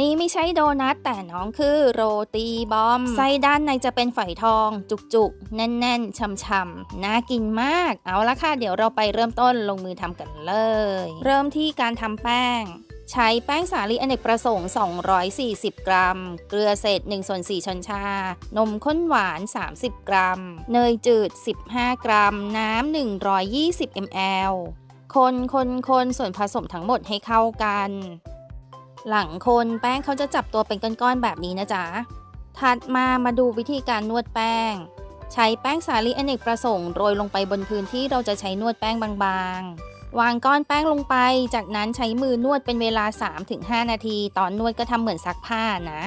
นี่ไม่ใช่โดนัทแต่น้องคือโรตีบอม ไส้ด้านในจะเป็นฝอยทอง จุกๆ แน่นๆช่ำๆน่ากินมาก เอาละค่ะ เดี๋ยวเราไปเริ่มต้นลงมือทำกันเลย เริ่มที่การทำแป้ง ใช้แป้งสาลีอเนกประสงค์ 240 กรัม เกลือเศษ1ส่วน4ช้อนชา นมข้นหวาน 30 กรัม เนยจืด 15 กรัม น้ำ120 ml คนคนคนส่วนผสมทั้งหมดให้เข้ากัน หลังคนแป้งเขาจะจับตัวเป็นก้อนๆแบบนี้นะจ๊ะ ถัดมามาดูวิธีการนวดแป้ง ใช้แป้งสาลีอเนกประสงค์โรยลงไปบนพื้นที่เราจะใช้นวดแป้งบางๆ วางก้อนแป้งลงไป จากนั้นใช้มือนวดเป็นเวลา 3-5 นาที ตอนนวดก็ทำเหมือนซักผ้านะ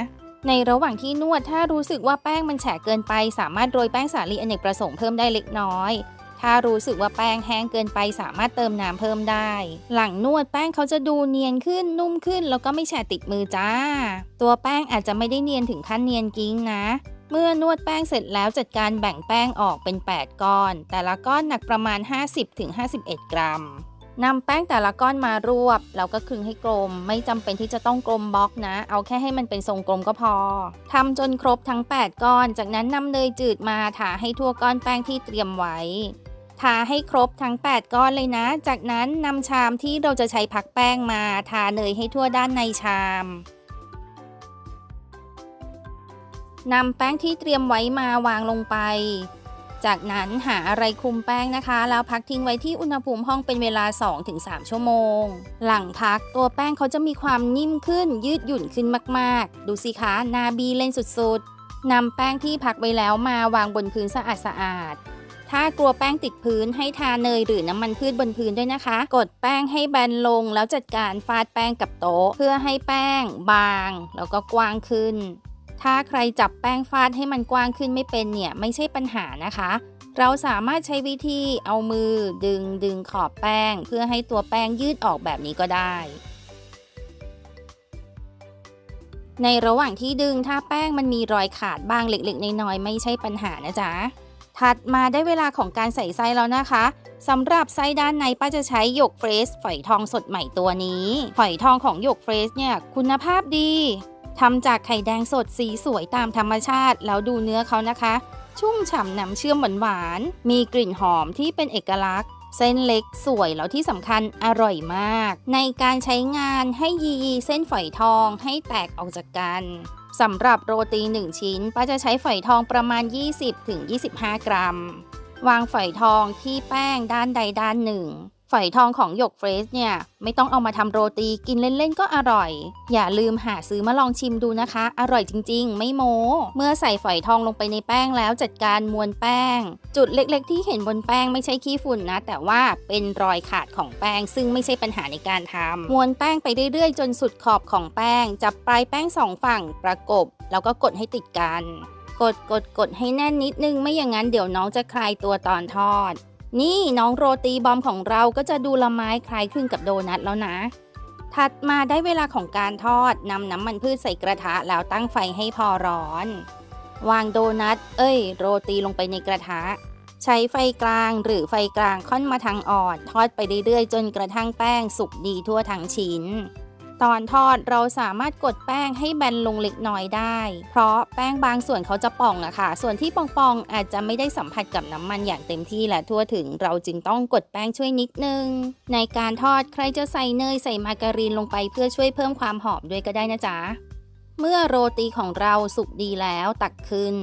ในระหว่างที่นวดถ้ารู้สึกว่าแป้งมันแฉะเกินไป สามารถโรยแป้งสาลีอเนกประสงค์เพิ่มได้เล็กน้อย ถ้ารู้สึกว่าแป้งแห้งเกินไปสามารถเติมน้ำเพิ่มได้ หลังนวดแป้งเขาจะดูเนียนขึ้นนุ่มขึ้น แล้วก็ไม่แฉะติดมือจ้า ตัวแป้งอาจจะไม่ได้เนียนถึงขั้นเนียนกิ้งนะ เมื่อนวดแป้งเสร็จแล้วจัดการแบ่งแป้งออกเป็น 8 ก้อน แต่ละก้อนหนักประมาณ 50-51 กรัมนำแป้งแต่ละก้อนมารวบแล้วก็คลึงให้กลม ไม่จำเป็นที่จะต้องกลมบล็อกนะ เอาแค่ให้มันเป็นทรงกลมก็พอทำจนครบทั้ง 8 ก้อน จากนั้นนำเนยจืดมาทาให้ทั่วก้อนแป้งที่เตรียมไว้ ทาให้ครบทั้ง 8 ก้อนเลยนะ จากนั้นนำชามที่เราจะใช้พักแป้งมาทาเนยให้ทั่วด้านในชามนำแป้งที่เตรียมไว้มาวางลงไป จากนั้นหาอะไรคลุมแป้งนะคะ แล้วพักทิ้งไว้ที่อุณหภูมิห้องเป็นเวลา 2-3 ชั่วโมง หลังพักตัวแป้งเขาจะมีความนิ่มขึ้น ยืดหยุ่นขึ้นมาก ๆ ดูสิคะนาบีเล่นสุด ๆนำแป้งที่พักไว้แล้วมาวางบนพื้นสะอาดๆ ถ้ากลัวแป้งติดพื้นให้ทาเนยหรือน้ำมันพืชบนพื้นด้วยนะคะ กดแป้งให้แบนลงแล้วจัดการฟาดแป้งกับโต๊ะ เพื่อให้แป้ง บาง แล้วก็กว้างขึ้น ถ้าใครจับแป้งฟาดให้มันกว้างขึ้นไม่เป็นเนี่ยไม่ใช่ปัญหานะคะ เราสามารถใช้วิธีเอามือดึงดึงขอบแป้ง เพื่อให้ตัวแป้งยืดออกแบบนี้ก็ได้ในระหว่างที่ดึงถ้าแป้งมันมีรอยขาดบ้างเล็กๆ น้อยๆ ไม่ใช่ปัญหานะจ๊ะ ถัดมาได้เวลาของการใส่ไส้แล้วนะคะสำหรับไส้ด้านในป้าจะใช้หยกเฟรชฝอยทองสดใหม่ตัวนี้ ฝอยทองของหยกเฟรชเนี่ยคุณภาพดีทำจากไข่แดงสดสีสวยตามธรรมชาติ แล้วดูเนื้อเขานะคะ ชุ่มฉ่ำน้ำเชื่อมหวานๆมีกลิ่นหอมที่เป็นเอกลักษณ์ เส้นเล็กสวยแล้วที่สำคัญอร่อยมาก ในการใช้งานให้ยีเส้นฝอยทองให้แตกออกจากกัน สำหรับโรตี 1 ชิ้นป้าจะใช้ฝอยทองประมาณ 20-25 กรัม วางฝอยทองที่แป้งด้านใดด้านหนึ่ง ฝอยทองของหยกเฟรชเนี่ย ไม่ต้องเอามาทำโรตีกินเล่นๆก็อร่อย อย่าลืมหาซื้อมาลองชิมดูนะคะ อร่อยจริงๆ ไม่โม้เมื่อใส่ฝอยทองลงไปในแป้งแล้วจัดการมวนแป้ง จุดเล็กๆ ที่เห็นบนแป้งไม่ใช่ขี้ฝุ่นนะ แต่ว่าเป็นรอยขาดของแป้ง ซึ่งไม่ใช่ปัญหาในการทำมวนแป้งไปเรื่อยๆ จนสุดขอบของแป้ง จับปลายแป้งสองฝั่งประกบ แล้วก็กดให้ติดกัน กดกดกดให้แน่นนิดนึงไม่อย่างนั้นเดี๋ยวน้องจะคลายตัวตอนทอด นี่น้องโรตีบอมของเราก็จะดูละไม้คล้ายคลึงกับโดนัทแล้วนะ ถัดมาได้เวลาของการทอดนำน้ำมันพืชใส่กระทะแล้วตั้งไฟให้พอร้อน วางโดนัท เอ้ย โรตีลงไปในกระทะ ใช้ไฟกลางหรือไฟกลางค่อนมาทางอ่อน ทอดไปเรื่อยๆ จนกระทั่งแป้งสุกดีทั่วทั้งชิ้น ตอนทอดเราสามารถกดแป้งให้แบนลงเล็กน้อยได้ เพราะแป้งบางส่วนเขาจะป่องอะค่ะ ส่วนที่ป่องๆอาจจะไม่ได้สัมผัสกับน้ำมันอย่างเต็มที่และทั่วถึง เราจึงต้องกดแป้งช่วยนิดนึง ในการทอดใครจะใส่เนยใส่มาการีนลงไปเพื่อช่วยเพิ่มความหอมด้วยก็ได้นะจ๊ะ เมื่อโรตีของเราสุกดีแล้วตักขึ้น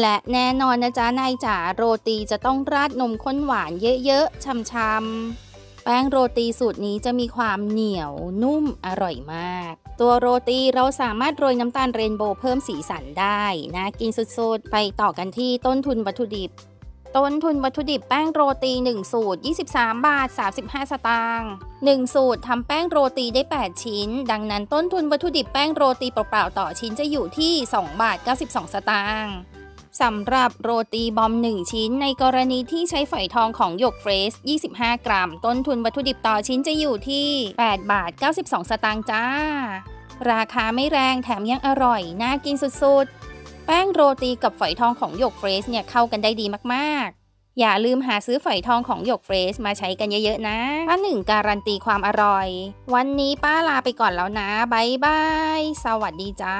และแน่นอนนะจ๊ะนายจ๋าโรตีจะต้องราดนมข้นหวานเยอะๆช่ำๆ แป้งโรตีสูตรนี้จะมีความเหนียวนุ่มอร่อยมาก ตัวโรตีเราสามารถโรยน้ำตาลเรนโบว์เพิ่มสีสันได้น่ากินสุดๆ ไปต่อกันที่ต้นทุนวัตถุดิบ ต้นทุนวัตถุดิบแป้งโรตี 1 สูตร 23 บาท 35 สตางค์1สูตรทำแป้งโรตีได้ 8 ชิ้น ดังนั้นต้นทุนวัตถุดิบแป้งโรตีเปล่าๆต่อชิ้นจะอยู่ที่ 2 บาท 92 สตางค์ สำหรับโรตีบอม 1 ชิ้น ในกรณีที่ใช้ฝอยทองของหยกเฟรช 25 กรัม ต้นทุนวัตถุดิบต่อชิ้นจะอยู่ที่ 8 บาท 92 สตางค์จ้า ราคาไม่แรงแถมยังอร่อย น่ากินสุดๆ แป้งโรตีกับฝอยทองของหยกเฟรชเนี่ยเข้ากันได้ดีมากๆ อย่าลืมหาซื้อฝอยทองของหยกเฟรชมาใช้กันเยอะๆนะป้าหนึ่งการันตีความอร่อย วันนี้ป้าลาไปก่อนแล้วนะบายบาย สวัสดีจ้า